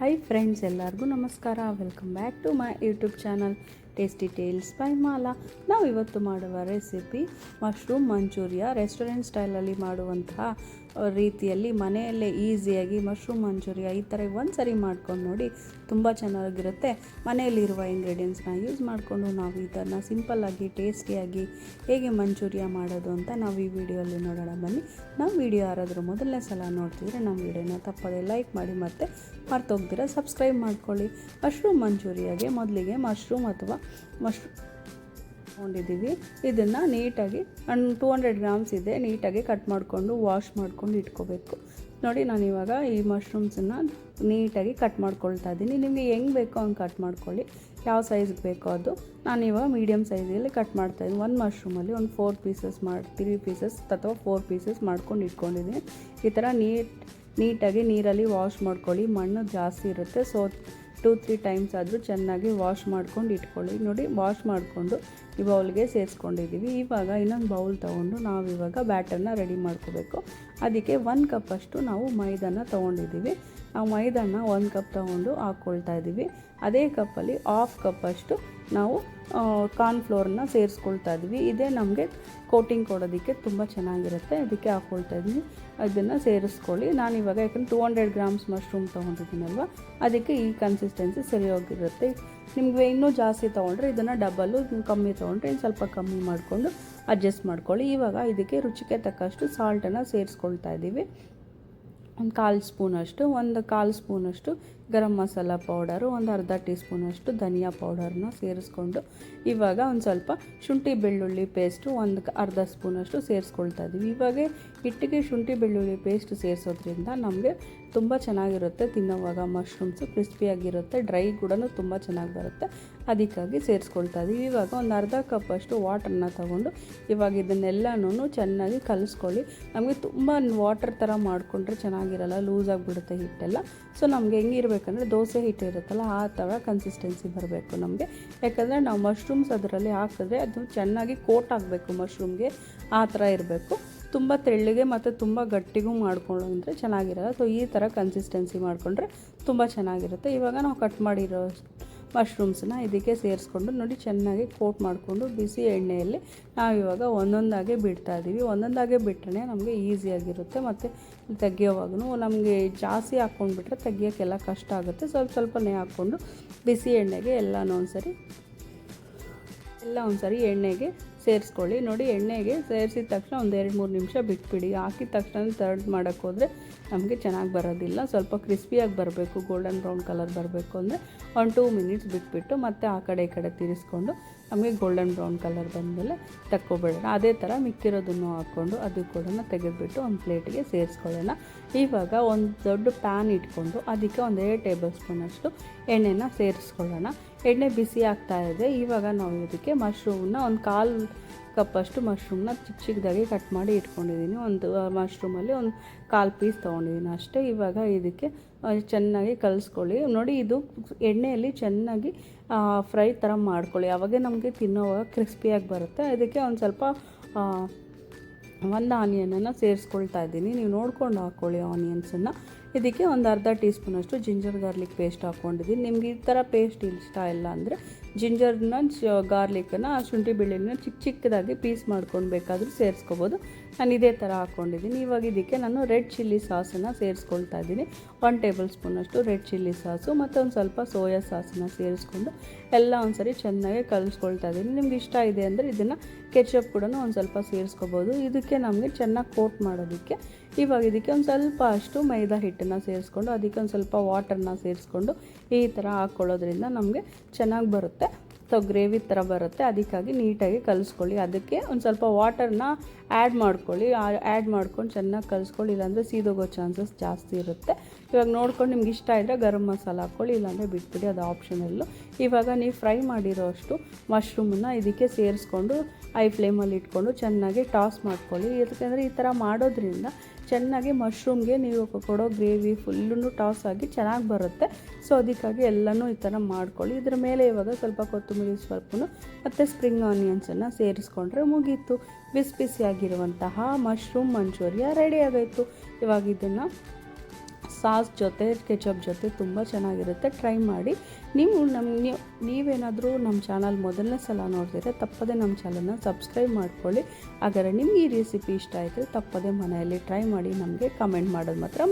High friends ಎಲ್ಲರಿಗೂ ನಮಸ್ಕಾರ. Welcome back to my YouTube channel tasty tales by Mala ನಾವು ಇವತ್ತು ಮಾಡುವ ರೆಸಿಪಿ ಮಶ್ರೂಮ್ ಮಂಚೂರಿಯ ರೆಸ್ಟೋರೆಂಟ್ ಸ್ಟೈಲಲ್ಲಿ ಮಾಡುವಂತಹ ರೀತಿಯಲ್ಲಿ ಮನೆಯಲ್ಲೇ ಈಸಿಯಾಗಿ ಮಶ್ರೂಮ್ ಮಂಚೂರಿಯ ಈ ಥರ ಒಂದು ಸರಿ ಮಾಡ್ಕೊಂಡು ನೋಡಿ ತುಂಬ ಚೆನ್ನಾಗಿರುತ್ತೆ. ಮನೆಯಲ್ಲಿರುವ ಇಂಗ್ರೀಡಿಯೆಂಟ್ಸ್ನ ಯೂಸ್ ಮಾಡಿಕೊಂಡು ನಾವು ಇದನ್ನು ಸಿಂಪಲ್ಲಾಗಿ ಟೇಸ್ಟಿಯಾಗಿ ಹೇಗೆ ಮಂಚೂರಿಯಾ ಮಾಡೋದು ಅಂತ ನಾವು ಈ ವಿಡಿಯೋಲ್ಲಿ ನೋಡೋಣ. ಬನ್ನಿ ನಮ್ಮ ವಿಡಿಯೋ ಯಾರಾದರೂ ಮೊದಲನೇ ಸಲ ನೋಡ್ತಿದ್ರೆ ನಮ್ಮ ವಿಡಿಯೋನ ತಪ್ಪದೆ ಲೈಕ್ ಮಾಡಿ ಮತ್ತು ಮರ್ತೋಗ್ದಿರ ಸಬ್ಸ್ಕ್ರೈಬ್ ಮಾಡ್ಕೊಳ್ಳಿ. ಮಶ್ರೂಮ್ ಮಂಚೂರಿಯಾಗೆ ಮೊದಲಿಗೆ ಮಶ್ರೂಮ್ ಅಥವಾ ಮಶ್ರೂಮ್ ತೊಗೊಂಡಿದ್ದೀವಿ ಇದನ್ನು ನೀಟಾಗಿ ಒಂದು ಟೂ ಹಂಡ್ರೆಡ್ ಗ್ರಾಮ್ಸ್ ಇದೆ, ನೀಟಾಗಿ ಕಟ್ ಮಾಡಿಕೊಂಡು ವಾಶ್ ಮಾಡ್ಕೊಂಡು ಇಟ್ಕೋಬೇಕು. ನೋಡಿ, ನಾನು ಇವಾಗ ಈ ಮಶ್ರೂಮ್ಸನ್ನು ನೀಟಾಗಿ ಕಟ್ ಮಾಡ್ಕೊಳ್ತಾ ಇದ್ದೀನಿ. ನಿಮಗೆ ಹೆಂಗೆ ಬೇಕೋ ಹಂಗೆ ಕಟ್ ಮಾಡ್ಕೊಳ್ಳಿ. ಯಾವ ಸೈಜ್ಗೆ ಬೇಕೋ ಅದು. ನಾನು ಇವಾಗ ಮೀಡಿಯಮ್ ಸೈಜಲ್ಲಿ ಕಟ್ ಮಾಡ್ತಾಯಿದ್ದೀನಿ ಒಂದು ಮಶ್ರೂಮಲ್ಲಿ ಒಂದು ಫೋರ್ ಪೀಸಸ್ ಮಾಡಿ ತ್ರೀ ಪೀಸಸ್ ಅಥವಾ ಫೋರ್ ಪೀಸಸ್ ಮಾಡ್ಕೊಂಡು ಇಟ್ಕೊಂಡಿದ್ದೀನಿ. ಈ ಥರ ನೀಟ್, ನೀಟಾಗಿ ನೀರಲ್ಲಿ ವಾಶ್ ಮಾಡ್ಕೊಳ್ಳಿ. ಮಣ್ಣು ಜಾಸ್ತಿ ಇರುತ್ತೆ ಸೊ ಟೂ ತ್ರೀ ಟೈಮ್ಸ್ ಆದರೂ ಚೆನ್ನಾಗಿ ವಾಶ್ ಮಾಡ್ಕೊಂಡು ಇಟ್ಕೊಳ್ಳಿ. ನೋಡಿ ವಾಶ್ ಮಾಡಿಕೊಂಡು ಈ ಬೌಲ್ಗೆ ಸೇರಿಸ್ಕೊಂಡಿದ್ದೀವಿ. ಇವಾಗ ಇನ್ನೊಂದು ಬೌಲ್ ತೊಗೊಂಡು ನಾವು ಇವಾಗ ಬ್ಯಾಟರ್ನ ರೆಡಿ ಮಾಡ್ಕೋಬೇಕು. ಅದಕ್ಕೆ ಒಂದು ಕಪ್ಪಷ್ಟು ನಾವು ಮೈದಾನ ತೊಗೊಂಡಿದ್ದೀವಿ. ಆ ಮೈದಾನ ಒಂದು ಕಪ್ ತೊಗೊಂಡು ಹಾಕ್ಕೊಳ್ತಾ ಇದ್ದೀವಿ. ಅದೇ ಕಪ್ಪಲ್ಲಿ ಹಾಫ್ ಕಪ್ಪಷ್ಟು ನಾವು ಕಾರ್ನ್ಫ್ಲೋರ್ನ ಸೇರಿಸ್ಕೊಳ್ತಾ ಇದ್ವಿ ಇದೇ ನಮಗೆ ಕೋಟಿಂಗ್ ಕೊಡೋದಕ್ಕೆ ತುಂಬ ಚೆನ್ನಾಗಿರುತ್ತೆ. ಅದಕ್ಕೆ ಹಾಕ್ಕೊಳ್ತಾ ಇದ್ವಿ ಅದನ್ನು ಸೇರಿಸ್ಕೊಳ್ಳಿ. ನಾನು ಇವಾಗ ಯಾಕಂದ್ರೆ ಟೂ ಹಂಡ್ರೆಡ್ ಗ್ರಾಮ್ಸ್ ಮಶ್ರೂಮ್ ತೊಗೊಂಡಿದ್ದೀನಲ್ವ? ಅದಕ್ಕೆ ಈ ಕನ್ಸಿಸ್ಟೆನ್ಸಿ ಸರಿಯಾಗಿರುತ್ತೆ. ನಿಮಗೆ ಇನ್ನೂ ಜಾಸ್ತಿ ತೊಗೊಂಡ್ರೆ ಇದನ್ನು ಡಬಲ್ಲು ಕಮ್ಮಿ ತೊಗೊಂಡ್ರೆ ಸ್ವಲ್ಪ ಕಮ್ಮಿ ಮಾಡಿಕೊಂಡು ಅಡ್ಜಸ್ಟ್ ಮಾಡ್ಕೊಳ್ಳಿ. ಇವಾಗ ಇದಕ್ಕೆ ರುಚಿಗೆ ತಕ್ಕಷ್ಟು ಸಾಲ್ಟನ್ನು ಸೇರಿಸ್ಕೊಳ್ತಾ ಇದ್ದೀವಿ. ಒಂದು ಕಾಲು ಸ್ಪೂನಷ್ಟು ಒಂದು ಕಾಲು ಸ್ಪೂನಷ್ಟು ಗರಂ ಮಸಾಲ ಪೌಡರು, ಒಂದು ಅರ್ಧ ಟೀ ಸ್ಪೂನಷ್ಟು ಧನಿಯಾ ಪೌಡರ್ನ ಸೇರಿಸ್ಕೊಂಡು ಇವಾಗ ಒಂದು ಸ್ವಲ್ಪ ಶುಂಠಿ ಬೆಳ್ಳುಳ್ಳಿ ಪೇಸ್ಟು, ಒಂದು ಅರ್ಧ ಸ್ಪೂನಷ್ಟು ಸೇರಿಸ್ಕೊಳ್ತಾ ಇದ್ದೀವಿ. ಇವಾಗ ಹಿಟ್ಟಿಗೆ ಶುಂಠಿ ಬೆಳ್ಳುಳ್ಳಿ ಪೇಸ್ಟ್ ಸೇರಿಸೋದ್ರಿಂದ ನಮಗೆ ತುಂಬ ಚೆನ್ನಾಗಿರುತ್ತೆ, ತಿನ್ನೋವಾಗ ಮಶ್ರೂಮ್ಸು ಕ್ರಿಸ್ಪಿಯಾಗಿರುತ್ತೆ ಡ್ರೈ ಕೂಡ ತುಂಬ ಚೆನ್ನಾಗಿ ಬರುತ್ತೆ. ಅದಕ್ಕಾಗಿ ಸೇರಿಸ್ಕೊಳ್ತಾ ಇದ್ದೀವಿ. ಇವಾಗ ಒಂದು ಅರ್ಧ ಕಪ್ಪಷ್ಟು ವಾಟರ್ನ ತಗೊಂಡು ಇವಾಗ ಇದನ್ನೆಲ್ಲನೂ ಚೆನ್ನಾಗಿ ಕಲಿಸ್ಕೊಳ್ಳಿ. ನಮಗೆ ತುಂಬ ವಾಟರ್ ಥರ ಮಾಡಿಕೊಂಡ್ರೆ ಚೆನ್ನಾಗಿರಲ್ಲ ಲೂಸ್ ಆಗಿಬಿಡುತ್ತೆ ಹಿಟ್ಟೆಲ್ಲ. ಸೊ ನಮಗೆ ಹೆಂಗಿರ್ಬೇಕಂದ್ರೆ ದೋಸೆ ಹಿಟ್ಟು ಇರುತ್ತಲ್ಲ, ಆ ಥರ ಕನ್ಸಿಸ್ಟೆನ್ಸಿ ಬರಬೇಕು ನಮಗೆ. ಯಾಕಂದರೆ ನಾವು ಮಶ್ರೂಮ್ಸ್ ಅದರಲ್ಲಿ ಹಾಕಿದ್ರೆ ಅದು ಚೆನ್ನಾಗಿ ಕೋಟ್ ಆಗಬೇಕು ಮಶ್ರೂಮ್ಗೆ ಆ ಥರ ಇರಬೇಕು. ತುಂಬ ತೆಳ್ಳಗೆ ಮತ್ತು ತುಂಬ ಗಟ್ಟಿಗೂ ಮಾಡ್ಕೊಳ್ಳೋದ್ರೆ ಚೆನ್ನಾಗಿರಲ್ಲ. ಸೊ ಈ ಥರ ಕನ್ಸಿಸ್ಟೆನ್ಸಿ ಮಾಡಿಕೊಂಡ್ರೆ ತುಂಬ ಚೆನ್ನಾಗಿರುತ್ತೆ. ಇವಾಗ ನಾವು ಕಟ್ ಮಾಡಿರೋ ಮಶ್ರೂಮ್ಸನ್ನ ಇದಕ್ಕೆ ಸೇರಿಸ್ಕೊಂಡು ನೋಡಿ, ಚೆನ್ನಾಗಿ ಕೋಟ್ ಮಾಡಿಕೊಂಡು ಬಿಸಿ ಎಣ್ಣೆಯಲ್ಲಿ ನಾವು ಇವಾಗ ಒಂದೊಂದಾಗೆ ಬಿಡ್ತಾ ಇದ್ದೀವಿ ಒಂದೊಂದಾಗೆ ಬಿಟ್ಟರೆ ನಮಗೆ ಈಸಿಯಾಗಿರುತ್ತೆ ಮತ್ತು ತೆಗಿಯೋವಾಗೂ ನಮಗೆ ಜಾಸ್ತಿ ಹಾಕ್ಕೊಂಡ್ಬಿಟ್ರೆ ತೆಗಿಯೋಕ್ಕೆಲ್ಲ ಕಷ್ಟ ಆಗುತ್ತೆ. ಸ್ವಲ್ಪ ಸ್ವಲ್ಪನೇ ಹಾಕ್ಕೊಂಡು ಬಿಸಿ ಎಣ್ಣೆಗೆ ಎಲ್ಲನೂ ಒಂದ್ಸರಿ, ಎಲ್ಲ ಒಂದ್ಸರಿ ಎಣ್ಣೆಗೆ ಸೇರಿಸ್ಕೊಳ್ಳಿ. ನೋಡಿ, ಎಣ್ಣೆಗೆ ಸೇರಿಸಿದ ತಕ್ಷಣ ಒಂದು ಎರಡು ಮೂರು ನಿಮಿಷ ಬಿಟ್ಬಿಡಿ. ಹಾಕಿದ ತಕ್ಷಣ ತರ್ಡ್ ಮಾಡೋಕ್ಕೆ ಹೋದರೆ ನಮಗೆ ಚೆನ್ನಾಗಿ ಬರೋದಿಲ್ಲ. ಸ್ವಲ್ಪ ಕ್ರಿಸ್ಪಿಯಾಗಿ ಬರಬೇಕು ಗೋಲ್ಡನ್ ಬ್ರೌನ್ ಕಲರ್ ಬರಬೇಕು ಅಂದರೆ ಒಂದು ಟೂ ಮಿನಿಟ್ಸ್ ಬಿಟ್ಬಿಟ್ಟು ಮತ್ತೆ ಆ ಕಡೆ ಈ ಕಡೆ ತಿರ್ಸ್ಕೊಂಡು ನಮಗೆ ಗೋಲ್ಡನ್ ಬ್ರೌನ್ ಕಲರ್ ಬಂದಮೇಲೆ ತಕ್ಕೊಬೇಡೋಣ. ಅದೇ ಥರ ಮಿಕ್ಕಿರೋದನ್ನು ಹಾಕ್ಕೊಂಡು ಅದು ಕೂಡ ತೆಗೆದುಬಿಟ್ಟು ಒಂದು ಪ್ಲೇಟಿಗೆ ಸೇರಿಸ್ಕೊಳ್ಳೋಣ. ಇವಾಗ ಒಂದು ದೊಡ್ಡ ಪ್ಯಾನ್ ಇಟ್ಕೊಂಡು ಅದಕ್ಕೆ ಒಂದು ಎರಡು ಟೇಬಲ್ ಸ್ಪೂನಷ್ಟು ಎಣ್ಣೆನ ಸೇರಿಸ್ಕೊಳ್ಳೋಣ. ಎಣ್ಣೆ ಬಿಸಿ ಆಗ್ತಾ ಇದೆ. ಇವಾಗ ನಾವು ಇದಕ್ಕೆ ಮಶ್ರೂಮನ್ನ ಒಂದು ಕಾಲು ಕಪ್ಪಷ್ಟು ಮಶ್ರೂಮ್ನ ಚಿಕ್ಕ ಚಿಕ್ಕದಾಗಿ ಕಟ್ ಮಾಡಿ ಇಟ್ಕೊಂಡಿದ್ದೀನಿ. ಒಂದು ಮಶ್ರೂಮಲ್ಲಿ ಒಂದು ಕಾಲು ಪೀಸ್ ತೊಗೊಂಡಿದ್ದೀನಿ ಅಷ್ಟೇ. ಇವಾಗ ಇದಕ್ಕೆ ಚೆನ್ನಾಗಿ ಕಲಿಸ್ಕೊಳ್ಳಿ. ನೋಡಿ, ಇದು ಎಣ್ಣೆಯಲ್ಲಿ ಚೆನ್ನಾಗಿ ಫ್ರೈ ಥರ ಮಾಡ್ಕೊಳ್ಳಿ. ಅವಾಗೇ ನಮಗೆ ತಿನ್ನೋವಾಗ ಕ್ರಿಸ್ಪಿಯಾಗಿ ಬರುತ್ತೆ. ಅದಕ್ಕೆ ಒಂದು ಸ್ವಲ್ಪ ಒಂದು ಆನಿಯನನ್ನು ಸೇರಿಸ್ಕೊಳ್ತಾ ಇದ್ದೀನಿ. ನೀವು ನೋಡ್ಕೊಂಡು ಹಾಕ್ಕೊಳ್ಳಿ ಆನಿಯನ್ಸನ್ನು. ಇದಕ್ಕೆ ಒಂದು ಅರ್ಧ ಟೀ ಸ್ಪೂನಷ್ಟು ಜಿಂಜರ್ ಗಾರ್ಲಿಕ್ ಪೇಸ್ಟ್ ಹಾಕ್ಕೊಂಡಿದ್ದೀನಿ. ನಿಮ್ಗೆ ಈ ಥರ ಪೇಸ್ಟ್ ಇಷ್ಟ ಇಲ್ಲ ಅಂದರೆ ಜಿಂಜರ್ನ ಗಾರ್ಲಿಕ್ಕನ್ನು ಶುಂಠಿ ಬೆಳ್ಳುಳ್ಳಿನ ಚಿಕ್ಕ ಚಿಕ್ಕದಾಗಿ ಪೀಸ್ ಮಾಡ್ಕೊಂಡು ಬೇಕಾದರೂ ಸೇರಿಸ್ಕೋಬೋದು. ನಾನು ಇದೇ ಥರ ಹಾಕ್ಕೊಂಡಿದ್ದೀನಿ. ಇವಾಗ ಇದಕ್ಕೆ ನಾನು ರೆಡ್ ಚಿಲ್ಲಿ ಸಾಸನ್ನು ಸೇರಿಸ್ಕೊಳ್ತಾ ಇದ್ದೀನಿ. ಒನ್ ಟೇಬಲ್ ಸ್ಪೂನಷ್ಟು ರೆಡ್ ಚಿಲ್ಲಿ ಸಾಸು ಮತ್ತು ಒಂದು ಸ್ವಲ್ಪ ಸೋಯಾ ಸಾಸನ್ನು ಸೇರಿಸ್ಕೊಂಡು ಎಲ್ಲ ಒಂದ್ಸರಿ ಚೆನ್ನಾಗಿ ಕಲಿಸ್ಕೊಳ್ತಾ ಇದ್ದೀನಿ. ನಿಮ್ಗೆ ಇಷ್ಟ ಇದೆ ಅಂದರೆ ಇದನ್ನು ಕೆಚಪ್ ಕೂಡ ಒಂದು ಸ್ವಲ್ಪ ಸೇರಿಸ್ಕೋಬೋದು. ಇದಕ್ಕೆ ನಮಗೆ ಚೆನ್ನಾಗಿ ಕೋಟ್ ಮಾಡೋದಕ್ಕೆ ಇವಾಗ ಇದಕ್ಕೆ ಒಂದು ಸ್ವಲ್ಪ ಅಷ್ಟು ಮೈದಾ ಹಿಟ್ಟನ್ನು ಸೇರಿಸ್ಕೊಂಡು ಅದಕ್ಕೆ ಒಂದು ಸ್ವಲ್ಪ ವಾಟರ್ನ ಸೇರಿಸ್ಕೊಂಡು ಈ ಥರ ಹಾಕ್ಕೊಳ್ಳೋದ್ರಿಂದ ನಮಗೆ ಚೆನ್ನಾಗಿ ಬರುತ್ತೆ. ಸೊ ಗ್ರೇವಿ ಥರ ಬರುತ್ತೆ, ಅದಕ್ಕಾಗಿ ನೀಟಾಗಿ ಕಲಿಸ್ಕೊಳ್ಳಿ. ಅದಕ್ಕೆ ಒಂದು ಸ್ವಲ್ಪ ವಾಟರ್ನ ಆ್ಯಡ್ ಮಾಡ್ಕೊಳ್ಳಿ. ಆ್ಯಡ್ ಮಾಡ್ಕೊಂಡು ಚೆನ್ನಾಗಿ ಕಲಿಸ್ಕೊಳ್ಳಿ. ಇಲ್ಲಾಂದರೆ ಸೀದೋಗೋ ಚಾನ್ಸಸ್ ಜಾಸ್ತಿ ಇರುತ್ತೆ. ಇವಾಗ ನೋಡ್ಕೊಂಡು ನಿಮ್ಗೆ ಇಷ್ಟ ಇದ್ದರೆ ಗರಂ ಮಸಾಲ ಹಾಕ್ಕೊಳ್ಳಿ, ಇಲ್ಲಾಂದರೆ ಬಿಟ್ಬಿಡಿ, ಅದು ಆಪ್ಷನಲ್ಲು ಇವಾಗ ನೀವು ಫ್ರೈ ಮಾಡಿರೋ ಅಷ್ಟು ಮಶ್ರೂಮನ್ನು ಇದಕ್ಕೆ ಸೇರಿಸ್ಕೊಂಡು ಐ ಫ್ಲೇಮಲ್ಲಿ ಇಟ್ಕೊಂಡು ಚೆನ್ನಾಗಿ ಟಾಸ್ ಮಾಡ್ಕೊಳ್ಳಿ. ಯಾಕೆಂದರೆ ಈ ಥರ ಮಾಡೋದ್ರಿಂದ ಚೆನ್ನಾಗಿ ಮಶ್ರೂಮ್ಗೆ ನೀವು ಕೊಡೋ ಗ್ರೇವಿ ಫುಲ್ಲೂ ಟಾಸ್ ಆಗಿ ಚೆನ್ನಾಗಿ ಬರುತ್ತೆ. ಸೊ ಅದಕ್ಕಾಗಿ ಎಲ್ಲನೂ ಈ ಥರ ಮಾಡ್ಕೊಳ್ಳಿ. ಇದ್ರ ಮೇಲೆ ಇವಾಗ ಸ್ವಲ್ಪ ಕೊತ್ತಂಬರಿ ಸ್ವಲ್ಪನು ಮತ್ತು ಸ್ಪ್ರಿಂಗ್ ಆನಿಯನ್ಸನ್ನು ಸೇರಿಸ್ಕೊಂಡ್ರೆ ಮುಗೀತು. ಬಿಸಿ ಬಿಸಿಯಾಗಿರುವಂತಹ ಮಶ್ರೂಮ್ ಮಂಚೂರಿಯ ರೆಡಿ ಆಗೋಯ್ತು. ಇವಾಗ ಇದನ್ನು ಸಾಸ್ ಜೊತೆ, ಕೆಚಪ್ ಜೊತೆ ತುಂಬ ಚೆನ್ನಾಗಿರುತ್ತೆ. ಟ್ರೈ ಮಾಡಿ. ನೀವು ನಮ್ಮ ನೀವು ನೀವೇನಾದರೂ ನಮ್ಮ ಚಾನಲ್ ಮೊದಲನೇ ಸಲ ನೋಡ್ತಿದ್ರೆ ತಪ್ಪದೆ ನಮ್ಮ ಚಾನಲ್ನ ಸಬ್ಸ್ಕ್ರೈಬ್ ಮಾಡ್ಕೊಳ್ಳಿ. ಹಾಗಾದರೆ ನಿಮ್ಗೆ ಈ ರೆಸಿಪಿ ಇಷ್ಟ ಆಯಿತು, ತಪ್ಪದೆ ಮನೆಯಲ್ಲಿ ಟ್ರೈ ಮಾಡಿ, ನಮಗೆ ಕಮೆಂಟ್ ಮಾಡೋದು ಮಾತ್ರ